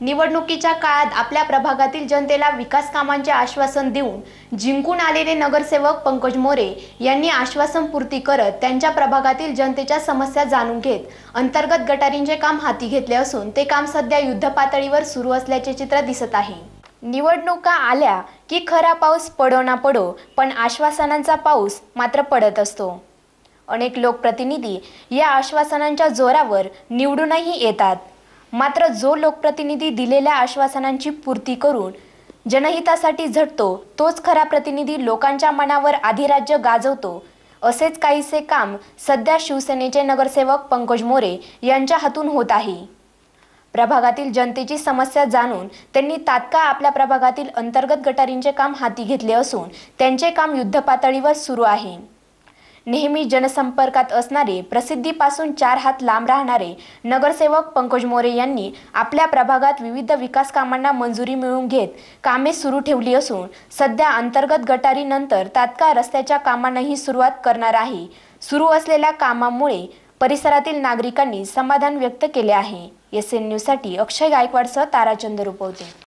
निवडणुकीच्या काळात आपल्या प्रभागातील जनतेला विकास कामांचे आश्वासन देऊन जिंकून आलेले नगरसेवक पंकज मोरे यांनी आश्वासन पूर्ती करत त्यांच्या प्रभागातील जनतेच्या समस्या जाणून घेत अंतर्गत गटारींचे काम हाती घेतले असून ते काम सध्या युद्ध पातळीवर सुरू असल्याचे चित्र दिसत आहे. निवडणुका आल्या की खरा पाऊस पडो ना पडो पण आश्वासनांचा पाऊस मात्र पडत असतो. अनेक लोकप्रतिनिधी या आश्वासनांच्या जोरावर निवडूनही येतात. मात्र जो लोकप्रतिनिधी दिलेल्या आश्वासनांची पूर्ती करून जनहितासाठी झटतो तोच खरा प्रतिनिधी लोकांच्या मनावर अधिराज्य गाजवतो असेच काहीसे काम सध्या शिवसेनेचे नगरसेवक पंकज मोरे यांच्या हातून होत आहे. प्रभागातील जनतेची समस्या जाणून त्यांनी तात्काळ आपल्या प्रभागातील अंतर्गत गटारींचे काम हाती घेतले असून त्यांचे काम युद्धपातळीवर सुरू आहे. नेहमी जनसंपर्कात असणारे प्रसिद्धीपासून चार हात लांब राहणारे नगरसेवक पंकज मोरे यांनी आपल्या प्रभागात विविध विकास कामांना मंजुरी मिळवून घेत कामे सुरू ठेवली असून सध्या अंतर्गत गटारीनंतर तात्काळ रस्त्याच्या कामांनाही सुरुवात करणार आहे. सुरू असलेल्या कामामुळे परिसरातील नागरिकांनी समाधान व्यक्त केले आहे. एस एन न्यूजसाठी अक्षय गायकवाडसह ताराचंद रुपवते.